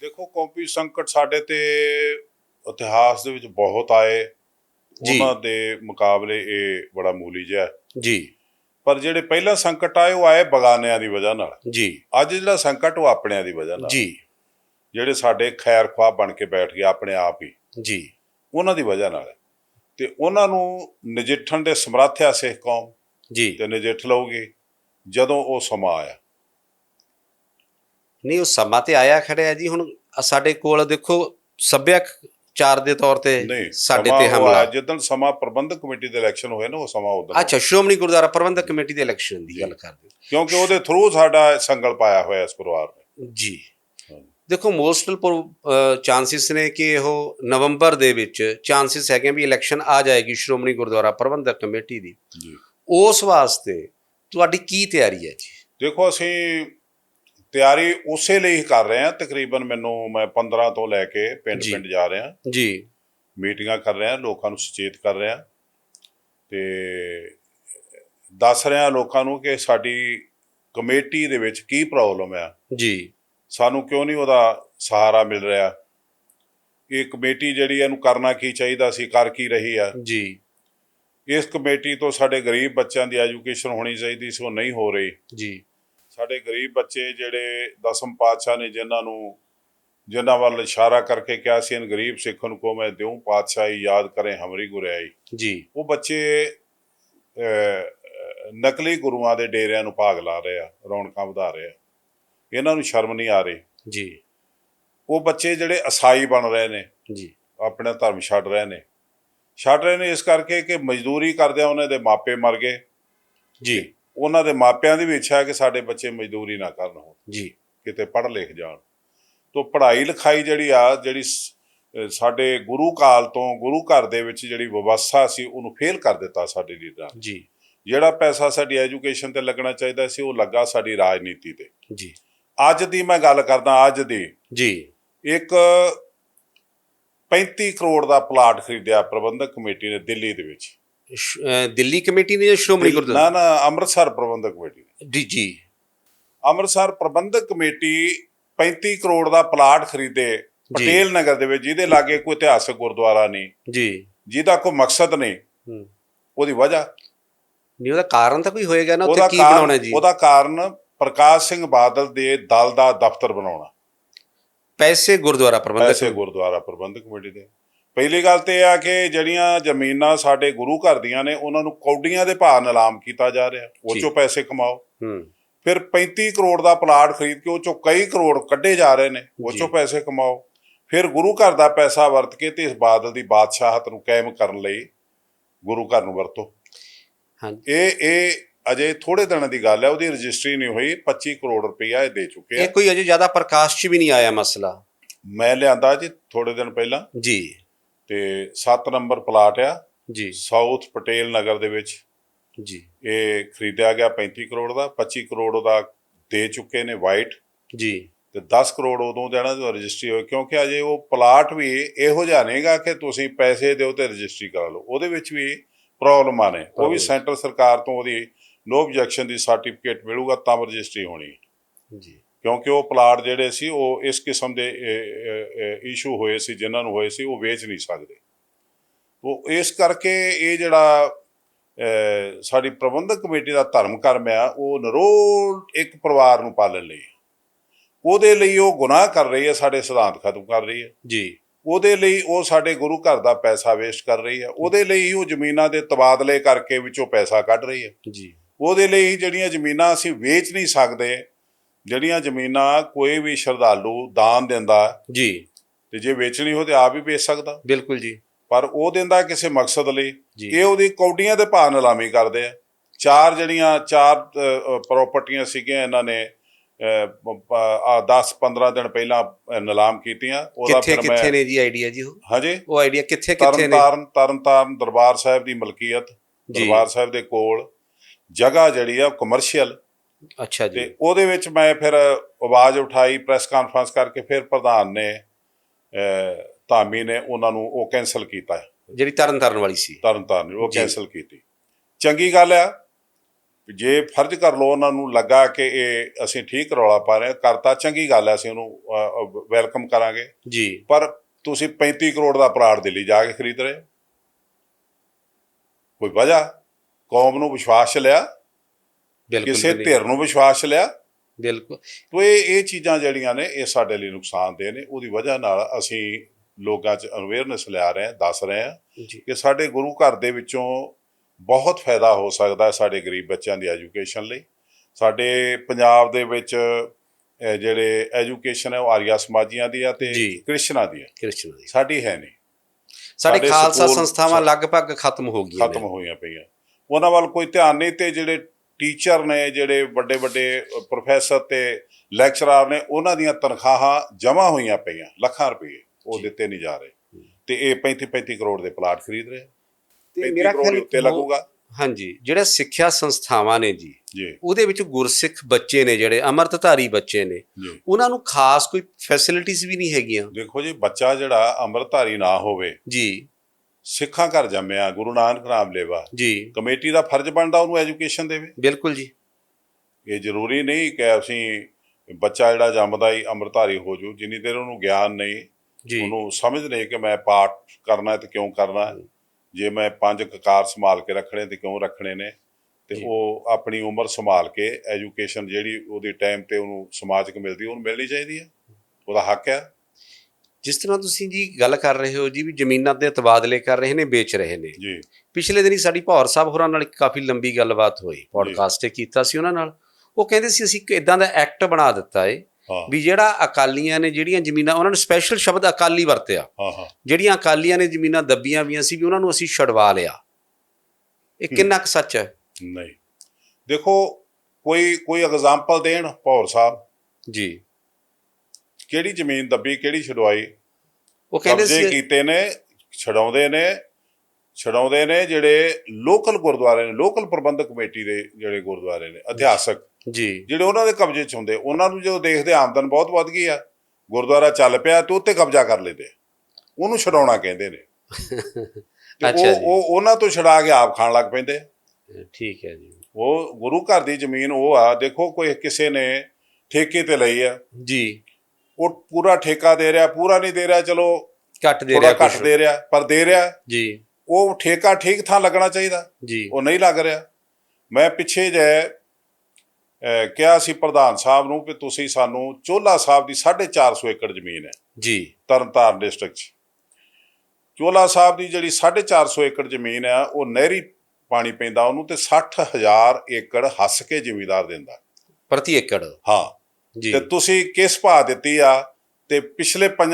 ਦੇਖੋ ਕੌਮੀ ਸੰਕਟ ਸਾਡੇ ਤੇ ਇਤਿਹਾਸ ਦੇ ਵਿੱਚ ਬਹੁਤ ਆਏ। ਉਹਨਾਂ ਦੇ ਮੁਕਾਬਲੇ ਇਹ ਬੜਾ ਮੂਲੀ ਜਿਹਾ। ਜੀ। ਪਰ ਜਿਹੜੇ ਪਹਿਲਾਂ ਸੰਕਟ ਆਏ ਉਹ ਆਏ ਬਗਾਨਿਆਂ ਦੀ ਵਜ੍ਹਾ ਨਾਲ। ਜੀ। ਅੱਜ ਜਿਹੜਾ ਸੰਕਟ ਉਹ ਆਪਣਿਆਂ ਦੀ ਵਜ੍ਹਾ ਨਾਲ। ਜੀ। ਜਿਹੜੇ ਸਾਡੇ ਖੈਰ ਖੁਆਹ ਬਣ ਕੇ ਬੈਠ ਗਏ ਆਪਣੇ ਆਪ ਹੀ। ਜੀ। ਉਹਨਾਂ ਦੀ ਵਜ੍ਹਾ ਨਾਲ। ਤੇ ਉਹਨਾਂ ਨੂੰ ਨਜਿੱਠਣ ਦੇ ਸਮਰੱਥ ਆ ਸਿੱਖ ਕੌਮ। ਜੀ। ਤੇ ਨਜਿੱਠ ਲਊਗੀ। ਜਦੋਂ ਉਹ ਸਮਾਂ ਆਇਆ। ਨਹੀਂ ਉਹ ਸਮਾਂ ਤੇ ਆਇਆ ਖੜਿਆ ਜੀ। ਹੁਣ ਸਾਡੇ ਕੋਲ ਦੇਖੋ ਸੱਭਿਆਚਾਰ ਦੇ ਤੌਰ ਤੇ ਸਾਡੇ ਤੇ ਹਮਲਾ। ਜਿੱਦਣ ਸਮਾਂ ਪ੍ਰਬੰਧਕ ਕਮੇਟੀ ਦੇ ਇਲੈਕਸ਼ਨ ਹੋਏ ਨਾ ਉਹ ਸਮਾਂ ਉਦੋਂ ਅੱਛਾ ਸ਼੍ਰੋਮਣੀ ਗੁਰਦੁਆਰਾ ਪ੍ਰਬੰਧਕ ਕਮੇਟੀ ਦੇ ਇਲੈਕਸ਼ਨ ਦੀ ਗੱਲ ਕਰਦੇ। ਕਿਉਂਕਿ ਉਹਦੇ ਥਰੂ ਸਾਡਾ ਸੰਗਲ ਪਾਇਆ ਹੋਇਆ ਇਸ ਪਰਿਵਾਰ ਨੇ। ਜੀ। ਦੇਖੋ ਮੋਸਟਲ ਚਾਂਸਸ ਨੇ ਕਿ ਉਹ ਨਵੰਬਰ ਦੇ ਵਿੱਚ ਚਾਂਸਸ ਹੈਗੇ ਵੀ ਇਲੈਕਸ਼ਨ ਆ ਜਾਏਗੀ ਸ਼੍ਰੋਮਣੀ ਗੁਰਦੁਆਰਾ ਪ੍ਰਬੰਧਕ ਕਮੇਟੀ ਦੀ। ਜੀ। ਉਸ ਵਾਸਤੇ ਤੁਹਾਡੀ ਕੀ ਤਿਆਰੀ ਹੈ ਜੀ? ਦੇਖੋ ਅਸੀਂ ਤਿਆਰੀ ਉਸੇ ਲਈ ਹੀ ਕਰ ਰਹੇ ਹਾਂ ਤਕਰੀਬਨ ਮੈਨੂੰ ਮੈਂ 15 ਤੋਂ ਲੈ ਕੇ ਪਿੰਡ। ਪਿੰਡ ਜਾ ਰਿਹਾ। ਜੀ। ਮੀਟਿੰਗਾਂ ਕਰ ਰਿਹਾ ਲੋਕਾਂ ਨੂੰ ਸੁਚੇਤ ਕਰ ਰਿਹਾ ਤੇ ਦੱਸ ਰਿਹਾ ਲੋਕਾਂ ਨੂੰ ਕਿ ਸਾਡੀ ਕਮੇਟੀ ਦੇ ਵਿੱਚ ਕੀ ਪ੍ਰੋਬਲਮ ਆ। ਜੀ। ਸਾਨੂੰ ਕਿਉਂ ਨਹੀਂ ਉਹਦਾ ਸਹਾਰਾ ਮਿਲ ਰਿਹਾ? ਇਹ ਕਮੇਟੀ ਜਿਹੜੀ ਇਹਨੂੰ ਕਰਨਾ ਕੀ ਚਾਹੀਦਾ ਸੀ ਕਰ ਕੀ ਰਹੀ ਆ? ਜੀ। ਇਸ ਕਮੇਟੀ ਤੋਂ ਸਾਡੇ ਗਰੀਬ ਬੱਚਿਆਂ ਦੀ ਐਜੂਕੇਸ਼ਨ ਹੋਣੀ ਚਾਹੀਦੀ ਸੀ ਉਹ ਨਹੀਂ ਹੋ ਰਹੀ। ਜੀ। ਸਾਡੇ ਗਰੀਬ ਬੱਚੇ ਜਿਹੜੇ ਦਸਮ ਪਾਤਸ਼ਾਹ ਨੇ ਜਿਨ੍ਹਾਂ ਨੂੰ ਜਿਨ੍ਹਾਂ ਵੱਲ ਇਸ਼ਾਰਾ ਕਰਕੇ ਕਿਹਾ ਸੀ ਇਨ ਗਰੀਬ ਸਿੱਖਨ ਕੋ ਮੈਂ ਦਿਉ ਪਾਤਸ਼ਾਹੀ ਯਾਦ ਕਰੇ ਹਮਰੀ ਗੁਰਿਆਈ ਜੀ। ਉਹ ਬੱਚੇ ਨਕਲੀ ਗੁਰੂਆਂ ਦੇ ਡੇਰਿਆਂ ਨੂੰ ਭਾਗ ਲਾ ਰਹੇ ਆ ਰੌਣਕਾਂ ਵਧਾ ਰਹੇ ਆ। ਇਹਨਾਂ ਨੂੰ ਸ਼ਰਮ ਨਹੀਂ ਆ ਰਹੀ। ਜੀ। ਉਹ ਬੱਚੇ ਜਿਹੜੇ ਅਸਾਈ ਬਣ ਰਹੇ ਨੇ ਜੀ। ਆਪਣਾ ਧਰਮ ਛੱਡ ਰਹੇ ਨੇ। ਛੱਡ ਰਹੇ ਨੇ ਇਸ ਕਰਕੇ ਕਿ ਮਜ਼ਦੂਰੀ ਕਰਦਿਆਂ ਉਹਨਾਂ ਦੇ ਮਾਪੇ ਮਰ ਗਏ। ਜੀ। ਉਹਨਾਂ ਦੇ ਮਾਪਿਆਂ ਦੀ ਵੀ ਇੱਛਾ ਹੈ ਕਿ ਸਾਡੇ ਬੱਚੇ ਮਜ਼ਦੂਰੀ ਨਾ ਕਰਨ ਹੁਣ ਜੀ। ਕਿਤੇ ਪੜ੍ਹ ਲਿਖ ਜਾਣ। ਤੋਂ ਪੜ੍ਹਾਈ ਲਿਖਾਈ ਜਿਹੜੀ ਆ ਜਿਹੜੀ ਸਾਡੇ ਗੁਰੂ ਕਾਲ ਤੋਂ ਗੁਰੂ ਘਰ ਦੇ ਵਿੱਚ ਜਿਹੜੀ ਵਿਵਸਥਾ ਸੀ ਉਹਨੂੰ ਫੇਲ ਕਰ ਦਿੱਤਾ ਸਾਡੇ ਲੀਡਰਾਂ। ਜੀ। ਜਿਹੜਾ ਪੈਸਾ ਸਾਡੀ ਐਜੂਕੇਸ਼ਨ ਤੇ ਲੱਗਣਾ ਚਾਹੀਦਾ ਸੀ ਉਹ ਲੱਗਾ ਸਾਡੀ ਰਾਜਨੀਤੀ ਤੇ। ਜੀ। ਅੱਜ ਦੀ ਮੈਂ ਗੱਲ ਕਰਦਾ ਅੱਜ ਦੀ। ਜੀ। ਇੱਕ 35 ਕਰੋੜ ਦਾ ਪਲਾਟ ਖਰੀਦਿਆ ਪ੍ਰਬੰਧਕ ਕਮੇਟੀ ਨੇ ਦਿੱਲੀ ਦੇ ਵਿੱਚ। ਸ਼- ਅਹ ਦਿੱਲੀ ਕਮੇਟੀ ਨੇ ਜਾਂ ਸ਼੍ਰੋਮਣੀ ਗੁਰਦੁਆਰਾ? ਨਾ ਨਾ ਅੰਮ੍ਰਿਤਸਰ ਪ੍ਰਬੰਧਕ ਕਮੇਟੀ ਜੀ ਜੀ। ਅੰਮ੍ਰਿਤਸਰ ਪ੍ਰਬੰਧਕ ਕਮੇਟੀ 35 ਕਰੋੜ ਦਾ ਪਲਾਟ ਖਰੀਦੇ ਪਟੇਲ ਨਗਰ ਦੇ ਵਿੱਚ ਜਿਹਦੇ ਲਾਗੇ ਕੋਈ ਇਤਿਹਾਸਕ ਗੁਰਦੁਆਰਾ ਨਹੀਂ। ਜੀ। ਜਿਹਦਾ ਕੋਈ ਮਕਸਦ ਨਹੀਂ ਹੂੰ। ਉਹਦੀ ਵਜ੍ਹਾ। ਨਹੀਂ ਉਹਦਾ ਕਾਰਨ ਤਾਂ ਕੋਈ ਹੋਏਗਾ ਨਾ ਉੱਥੇ ਉਹਦਾ ਕੀ ਬਣਾਉਣਾ ਕਾਰਨ ਜੀ? ਉਹਦਾ ਕਾਰਨ ਪ੍ਰਕਾਸ਼ ਸਿੰਘ ਬਾਦਲ ਦੇ ਦਲ ਦਾ ਦਫ਼ਤਰ ਬਣਾਉਣਾ। ਪੈਸੇ ਗੁਰਦੁਆਰਾ ਪ੍ਰਬੰਧਕ ਪੈਸੇ ਗੁਰਦੁਆਰਾ ਪ੍ਰਬੰਧਕ ਕਮੇਟੀ ਦੇ। ਪਹਿਲੀ ਗੱਲ ਤੇ ਆ ਕਿ ਜਿਹੜੀਆਂ ਜ਼ਮੀਨਾਂ ਸਾਡੇ ਗੁਰੂ ਘਰ ਦੀਆਂ ਨੇ ਉਹਨਾਂ ਨੂੰ ਕੌਡੀਆਂ ਦੇ ਭਾਅ ਨਿਲਾਮ ਕੀਤਾ ਜਾ ਰਿਹਾ। ਉਹ। ਚੋਂ ਪੈਸੇ ਕਮਾਓ। ਹੂੰ। ਫਿਰ 35 ਕਰੋੜ ਦਾ ਪਲਾਟ ਖਰੀਦ ਕੇ ਉਹ ਚੋਂ ਕਈ ਕਰੋੜ ਕੱਢੇ ਜਾ ਰਹੇ ਨੇ ਉਹ। ਚੋਂ ਪੈਸੇ ਕਮਾਓ। ਫਿਰ ਗੁਰੂ ਘਰ ਦਾ ਪੈਸਾ ਵਰਤ ਕੇ ਤੇ ਇਸ ਬਾਦਲ ਦੀ ਬਾਦਸ਼ਾਹਤ ਨੂੰ ਕਾਇਮ ਕਰਨ ਲਈ ਗੁਰੂ ਘਰ ਨੂੰ ਵਰਤੋ। ਹਾਂਜੀ ਇਹ ਇਹ ਅਜੇ ਥੋੜੇ ਦਿਨਾਂ ਦੀ ਗੱਲ ਹੈ ਉਹਦੀ ਰਜਿਸਟਰੀ ਨਹੀਂ ਹੋਈ 25 ਕਰੋੜ ਰੁਪਈਆ ਇਹ ਦੇ ਚੁੱਕੇ ਇਹ ਕੋਈ ਅਜੇ ਜ਼ਿਆਦਾ ਪ੍ਰਕਾਸ਼ 'ਚ ਵੀ ਨਹੀਂ ਆਇਆ ਮਸਲਾ। ਮੈਂ ਲਿਆਂਦਾ ਜੀ ਥੋੜੇ ਦਿਨ ਪਹਿਲਾਂ। ਜੀ। ਤੇ 7 ਨੰਬਰ ਪਲਾਟ ਆ। ਜੀ। ਸਾਊਥ ਪਟੇਲ ਨਗਰ ਦੇ ਵਿੱਚ। ਜੀ। ਇਹ ਖਰੀਦਿਆ ਗਿਆ 35 ਕਰੋੜ ਦਾ 25 ਕਰੋੜ ਉਹਦਾ ਦੇ ਚੁੱਕੇ ਨੇ ਵਾਈਟ ਜੀ। ਤੇ 10 ਕਰੋੜ ਉਦੋਂ ਦੇਣਾ ਜਦੋਂ ਰਜਿਸਟਰੀ ਹੋਈ ਕਿਉਂਕਿ ਅਜੇ ਉਹ ਪਲਾਟ ਵੀ ਇਹੋ ਜਿਹਾ ਨਹੀਂਗਾ ਕਿ ਤੁਸੀਂ ਪੈਸੇ ਦਿਓ ਤੇ ਰਜਿਸਟਰੀ ਕਰਾ ਲਓ। ਉਹਦੇ ਵਿੱਚ ਵੀ ਪ੍ਰੋਬਲਮਾਂ ਨੇ। ਉਹ ਵੀ. ਸੈਂਟਰ ਸਰਕਾਰ ਤੋਂ ਉਹਦੀ ਨੋ ਆਬਜੈਕਸ਼ਨ ਦੀ ਸਰਟੀਫਿਕੇਟ ਮਿਲੂਗਾ ਤਾਂ ਰਜਿਸਟਰੀ ਹੋਣੀ। ਜੀ। ਕਿਉਂਕਿ ਉਹ ਪਲਾਟ ਜਿਹੜੇ ਸੀ ਉਹ ਇਸ ਕਿਸਮ ਦੇ ਇਸ਼ੂ ਹੋਏ ਸੀ ਜਿਨ੍ਹਾਂ ਨੂੰ ਹੋਏ ਸੀ ਉਹ ਵੇਚ ਨਹੀਂ ਸਕਦੇ। ਉਹ ਇਸ ਕਰਕੇ ਇਹ ਜਿਹੜਾ ਸਾਡੀ ਪ੍ਰਬੰਧਕ ਕਮੇਟੀ ਦਾ ਧਰਮ ਕਰਮ ਆ ਉਹ ਨਰੋਲ ਇੱਕ ਪਰਿਵਾਰ ਨੂੰ ਪਾਲਣ ਲਈ ਉਹਦੇ ਲਈ ਉਹ ਗੁਨਾਹ ਕਰ ਰਹੀ ਹੈ ਸਾਡੇ ਸਿਧਾਂਤ ਖਤਮ ਕਰ ਰਹੀ ਹੈ ਜੀ। ਉਹਦੇ ਲਈ ਉਹ ਸਾਡੇ ਗੁਰੂ ਘਰ ਦਾ ਪੈਸਾ ਵੇਸਟ ਕਰ ਰਹੀ ਹੈ ਉਹਦੇ ਲਈ ਉਹ ਜ਼ਮੀਨਾਂ ਦੇ ਤਬਾਦਲੇ ਕਰਕੇ ਵਿੱਚੋਂ ਪੈਸਾ ਕੱਢ ਰਹੀ ਹੈ ਜੀ। ਉਹਦੇ ਲਈ ਜਿਹੜੀਆਂ ਜ਼ਮੀਨਾਂ ਅਸੀਂ ਵੇਚ ਨਹੀਂ ਸਕਦੇ ਜਿਹੜੀਆਂ ਜ਼ਮੀਨਾਂ ਕੋਈ ਵੀ ਸ਼ਰਧਾਲੂ ਦਾਨ ਦਿੰਦਾ ਜੀ। ਤੇ ਜੇ ਵੇਚਣੀ ਹੋ ਤੇ ਆਪ ਹੀ ਵੇਚ ਸਕਦਾ। ਬਿਲਕੁਲ ਜੀ। ਪਰ ਉਹ ਦਿੰਦਾ ਕਿਸੇ ਮਕਸਦ ਲਈ। ਇਹ ਉਹਦੀ ਕੌਡੀਆਂ ਦੇ ਭਾਅ ਨਿਲਾਮੀ ਕਰਦੇ ਆ। ਚਾਰ ਜਿਹੜੀਆਂ ਚਾਰ ਪ੍ਰਾਪਰਟੀਆਂ ਸੀਗੀਆਂ ਇਹਨਾਂ ਨੇ ਆ 10 15 ਦਿਨ ਪਹਿਲਾਂ ਨਿਲਾਮ ਕੀਤੀਆਂ। ਕਿੱਥੇ ਕਿੱਥੇ ਨੇ ਜੀ ਆਈਡੀਆ ਜੀ ਉਹ? ਹਜੇ। ਉਹ ਆਈਡੀਆ ਕਿੱਥੇ ਕਿੱਥੇ ਨੇ? ਤਰਨਤਾਰਨ ਤਰਨਤਾਰਨ ਦਰਬਾਰ ਸਾਹਿਬ ਦੀ ਮਲਕੀਅਤ। ਦਰਬਾਰ ਸਾਹਿਬ ਦੇ ਕੋਲ ਜਗ੍ਹਾ ਜਿਹੜੀ ਆ ਕਮਰਸ਼ੀਅਲ ਅੱਛਾ ਜੀ। ਤੇ ਉਹਦੇ ਵਿੱਚ ਮੈਂ ਫਿਰ ਆਵਾਜ਼ ਉਠਾਈ ਪ੍ਰੈਸ ਕਾਨਫਰੰਸ ਕਰਕੇ ਫਿਰ ਪ੍ਰਧਾਨ ਨੇ ਧਾਮੀ ਨੇ ਉਹਨਾਂ ਨੂੰ ਉਹ ਕੈਨਸਲ ਕੀਤਾ। ਜਿਹੜੀ ਤਰਨ ਤਾਰਨ ਵਾਲੀ ਸੀ। ਤਰਨ ਤਾਰਨ ਉਹ। ਕੈਨਸਲ ਕੀਤੀ। ਚੰਗੀ ਗੱਲ ਆ ਜੇ ਫਰਜ਼ ਕਰ ਲਓ ਉਹਨਾਂ ਨੂੰ ਲੱਗਾ ਕਿ ਇਹ ਅਸੀਂ ਠੀਕ ਰੌਲਾ ਪਾ ਰਹੇ ਹਾਂ ਕਰਤਾ ਚੰਗੀ ਗੱਲ ਹੈ ਅਸੀਂ ਉਹਨੂੰ ਵੈਲਕਮ ਕਰਾਂਗੇ। ਜੀ। ਪਰ ਤੁਸੀਂ 35 ਕਰੋੜ ਦਾ ਪਲਾਟ ਦਿੱਲੀ ਜਾ ਕੇ ਖਰੀਦ ਰਹੇ। ਕੋਈ ਵਜ੍ਹਾ? ਕੌਮ ਨੂੰ ਵਿਸ਼ਵਾਸ ਲਿਆ? ਬਿਲਕੁਲ ਕਿਸੇ ਧਿਰ ਨੂੰ ਵਿਸ਼ਵਾਸ ਲਿਆ। ਬਿਲਕੁਲ। ਤੋ ਇਹ ਇਹ ਚੀਜ਼ਾਂ ਜਿਹੜੀਆਂ ਨੇ ਇਹ ਸਾਡੇ ਲਈ ਨੁਕਸਾਨਦੇਹ ਨੇ। ਉਹਦੀ ਵਜ੍ਹਾ ਨਾਲ ਅਸੀਂ ਲੋਕਾਂ 'ਚ ਅਵੇਅਰਨੈਸ ਲਿਆ ਰਹੇ ਹਾਂ ਦੱਸ ਰਹੇ ਹਾਂ ਕਿ ਸਾਡੇ ਗੁਰੂ ਘਰ ਦੇ ਵਿੱਚੋਂ ਬਹੁਤ ਫਾਇਦਾ ਹੋ ਸਕਦਾ ਹੈ ਸਾਡੇ ਗਰੀਬ ਬੱਚਿਆਂ ਦੀ ਐਜੂਕੇਸ਼ਨ ਲਈ। ਸਾਡੇ ਪੰਜਾਬ ਦੇ ਵਿੱਚ ਜਿਹੜੇ ਐਜੂਕੇਸ਼ਨ ਹੈ ਉਹ ਆਰੀਆ ਸਮਾਜੀਆਂ ਦੀ ਆ ਤੇ। ਕ੍ਰਿਸ਼ਨਾ ਦੀ ਹੈ ਕ੍ਰਿਸ਼ਨ ਦੀ। ਸਾਡੀ ਹੈ ਨਹੀਂ। ਸਾਡੇ ਖਾਲਸਾ ਸੰਸਥਾਵਾਂ ਲਗਭਗ ਖਤਮ ਹੋ ਗਈਆਂ ਖਤਮ ਹੋਈਆਂ ਪਈਆਂ। ਉਹਨਾਂ ਵੱਲ ਕੋਈ ਧਿਆਨ ਨਹੀਂ ਤੇ ਜਿਹੜੇ ਟੀਚਰ ਨੇ ਜਿਹੜੇ ਵੱਡੇ ਵੱਡੇ ਪ੍ਰੋਫੈਸਰ ਤੇ ਲੈਕਚਰਰ ਨੇ ਉਹਨਾਂ ਦੀਆਂ ਤਨਖਾਹਾਂ ਜਮ੍ਹਾਂ ਹੋਈਆਂ ਪਈਆਂ ਲੱਖਾਂ ਰੁਪਏ ਉਹ। ਦਿੱਤੇ ਨਹੀਂ ਜਾ ਰਹੇ। ਤੇ ਇਹ 35 35 ਕਰੋੜ ਦੇ ਪਲਾਟ ਖਰੀਦ ਰਹੇ ਤੇ 35 ਮੇਰਾ ਖਿਆਲ ਉੱਤੇ ਲੱਗੂਗਾ। ਹਾਂਜੀ ਜਿਹੜਾ ਸਿੱਖਿਆ ਸੰਸਥਾਵਾਂ ਨੇ ਜੀ ਉਹਦੇ ਵਿੱਚ ਗੁਰਸਿੱਖ ਬੱਚੇ ਨੇ ਜਿਹੜੇ ਅੰਮ੍ਰਿਤਧਾਰੀ ਬੱਚੇ ਨੇ ਉਹਨਾਂ ਨੂੰ ਖਾਸ ਕੋਈ ਫੈਸਿਲਿਟੀਆਂ ਵੀ ਨਹੀਂ ਹੈਗੀਆਂ। ਦੇਖੋ ਜੀ ਬੱਚਾ ਜਿਹੜਾ ਅੰਮ੍ਰਿਤਧਾਰੀ ਨਾ ਹੋਵੇ ਜੀ। ਸਿੱਖਾਂ ਘਰ ਜੰਮਿਆ ਗੁਰੂ ਨਾਨਕ ਨਾਮ ਲੇਵਾ। ਜੀ। ਕਮੇਟੀ ਦਾ ਫਰਜ਼ ਬਣਦਾ ਉਹਨੂੰ ਐਜੂਕੇਸ਼ਨ ਦੇਵੇ? ਬਿਲਕੁਲ ਜੀ। ਇਹ ਜ਼ਰੂਰੀ ਨਹੀਂ ਕਿ ਅਸੀਂ ਬੱਚਾ ਜਿਹੜਾ ਜੰਮਦਾ ਹੀ ਅੰਮ੍ਰਿਤਧਾਰੀ ਹੋ ਜੂ ਜਿੰਨੀ ਦੇਰ ਉਹਨੂੰ ਗਿਆਨ ਨਹੀਂ ਜੀ। ਉਹਨੂੰ ਸਮਝ ਨਹੀਂ ਕਿ ਮੈਂ ਪਾਠ ਕਰਨਾ ਹੈ ਤੇ ਕਿਉਂ ਕਰਨਾ। ਹੈ। ਜੇ ਮੈਂ ਪੰਜ ਕਕਾਰ ਸੰਭਾਲ ਕੇ ਰੱਖਣੇ ਤੇ ਕਿਉਂ ਰੱਖਣੇ ਨੇ ਤੇ। ਉਹ ਆਪਣੀ ਉਮਰ ਸੰਭਾਲ ਕੇ ਐਜੂਕੇਸ਼ਨ ਜਿਹੜੀ ਉਹਦੀ ਟਾਈਮ ਤੇ ਉਹਨੂੰ ਸਮਾਜਿਕ ਮਿਲਦੀ ਉਹਨੂੰ ਮਿਲਣੀ ਚਾਹੀਦੀ ਹੈ। ਉਹਦਾ ਹੱਕ ਹੈ। ਜਿਸ ਤਰ੍ਹਾਂ ਤੁਸੀਂ ਜੀ ਗੱਲ ਕਰ ਰਹੇ ਹੋ ਜੀ ਵੀ ਜ਼ਮੀਨਾਂ ਦੇ ਤਬਾਦਲੇ ਕਰ ਰਹੇ ਨੇ ਵੇਚ ਰਹੇ ਨੇ। ਜੀ। ਪਿਛਲੇ ਦਿਨੀ ਸਾਡੀ ਭੌਰ ਸਾਹਿਬ ਹੋਰਾਂ ਨਾਲ ਇੱਕ ਕਾਫੀ ਲੰਬੀ ਗੱਲਬਾਤ ਹੋਈ ਪੋਡਕਾਸਟ ਤੇ ਕੀਤਾ ਸੀ ਉਹਨਾਂ ਨਾਲ। ਉਹ ਕਹਿੰਦੇ ਸੀ ਅਸੀਂ ਇੱਕ ਇਦਾਂ ਦਾ ਐਕਟ ਬਣਾ ਦਿੱਤਾ ਏ ਵੀ ਜਿਹੜਾ ਅਕਾਲੀਆਂ ਨੇ ਜਿਹੜੀਆਂ ਜ਼ਮੀਨਾਂ ਉਹਨਾਂ ਨੇ ਸਪੈਸ਼ਲ ਸ਼ਬਦ ਅਕਾਲੀ ਵਰਤਿਆ। ਹਾਂ ਹਾਂ। ਜਿਹੜੀਆਂ ਅਕਾਲੀਆਂ ਨੇ ਜ਼ਮੀਨਾਂ ਦੱਬੀਆਂ ਵੀਆਂ ਸੀ ਵੀ ਉਹਨਾਂ ਨੂੰ ਅਸੀਂ ਛਡਵਾ ਲਿਆ। ਇਹ ਕਿੰਨਾ ਕੁ ਸੱਚ ਹੈ? ਨਹੀਂ। ਦੇਖੋ ਕੋਈ ਕੋਈ ਐਗਜ਼ਾਮਪਲ ਦੇਣ ਭੌਰ ਸਾਹਿਬ? ਜੀ। ਕਿਹੜੀ ਜ਼ਮੀਨ ਦੱਬੀ ਕਿਹੜੀ ਛਡਵਾਈ? ਉਹ ਕਹਿੰਦੇ ਸੀ ਕੀਤੇ ਨੇ ਛਡਾਉਂਦੇ ਨੇ ਛਡਾਉਂਦੇ ਨੇ ਜਿਹੜੇ ਲੋਕਲ ਗੁਰਦੁਆਰੇ ਨੇ ਲੋਕਲ ਪ੍ਰਬੰਧਕ ਕਮੇਟੀ ਦੇ ਜਿਹੜੇ ਗੁਰਦੁਆਰੇ ਨੇ ਇਤਿਹਾਸਕ। ਜੀ। ਜਿਹੜੇ ਉਹਨਾਂ ਦੇ ਕਬਜ਼ੇ 'ਚ ਹੁੰਦੇ ਉਹਨਾਂ ਨੂੰ ਜਦੋਂ ਦੇਖਦੇ ਆਮਦਨ ਬਹੁਤ ਵੱਧ ਗਈ ਆ। ਗੁਰਦੁਆਰਾ ਚੱਲ ਪਿਆ ਤੇ ਉੱਤੇ ਕਬਜ਼ਾ ਕਰ ਲੈਂਦੇ ਉਹਨੂੰ ਛਡਾਉਣਾ ਕਹਿੰਦੇ ਨੇ। ਅੱਛਾ ਜੀ। ਉਹ ਉਹਨਾਂ ਤੋਂ ਛਡਾ ਕੇ ਆਪ ਖਾਣ ਲੱਗ ਪੈਂਦੇ ਠੀਕ ਹੈ ਜੀ। ਉਹ ਗੁਰੂ ਘਰ ਦੀ ਜ਼ਮੀਨ ਉਹ ਆ ਦੇਖੋ ਕੋਈ ਕਿਸੇ ਨੇ ਠੇਕੇ ਤੇ ਲਈ ਆ। ਜੀ। ਉਹ ਪੂਰਾ ਠੇਕਾ ਦੇ ਰਿਹਾ ਪੂਰਾ ਨਹੀਂ ਦੇ ਰਿਹਾ ਚਲੋ ਘੱਟ ਦੇ ਥੋੜਾ ਰਿਹਾ ਘੱਟ। ਦੇ ਰਿਹਾ ਪਰ ਦੇ ਰਿਹਾ। ਜੀ। ਉਹ ਠੇਕਾ ਠੀਕ ਥਾਂ ਲੱਗਣਾ ਚਾਹੀਦਾ। ਜੀ। ਉਹ ਨਹੀਂ ਲੱਗ ਰਿਹਾ। ਮੈਂ ਪਿੱਛੇ ਜੇ ਕਿਹਾ ਸੀ ਪ੍ਰਧਾਨ ਸਾਹਿਬ ਨੂੰ ਕਿ ਤੁਸੀਂ ਸਾਨੂੰ ਚੋਲਾ ਸਾਹਿਬ ਦੀ 450 ਏਕੜ ਜ਼ਮੀਨ ਹੈ। ਜੀ। ਤਰਨਤਾਰਨ ਡਿਸਟ੍ਰਿਕਟ 'ਚ। ਚੋਲਾ ਸਾਹਿਬ ਦੀ ਜਿਹੜੀ 450 ਏਕੜ ਜ਼ਮੀਨ ਹੈ ਉਹ ਨਹਿਰੀ ਪਾਣੀ ਪੈਂਦਾ ਉਹਨੂੰ ਤੇ 60000 ਏਕੜ ਹੱਸ ਕੇ ਜ਼ਿਮੀਦਾਰ ਦਿੰਦਾ। ਪ੍ਰਤੀ ਏਕੜ? ਹਾਂ। ਤੇ ਤੁਸੀਂ ਕਿਸ ਭਾਅ ਦਿੱਤੀ ਆ? ਤੇ ਪਿਛਲੇ ਪੰਜਾਂ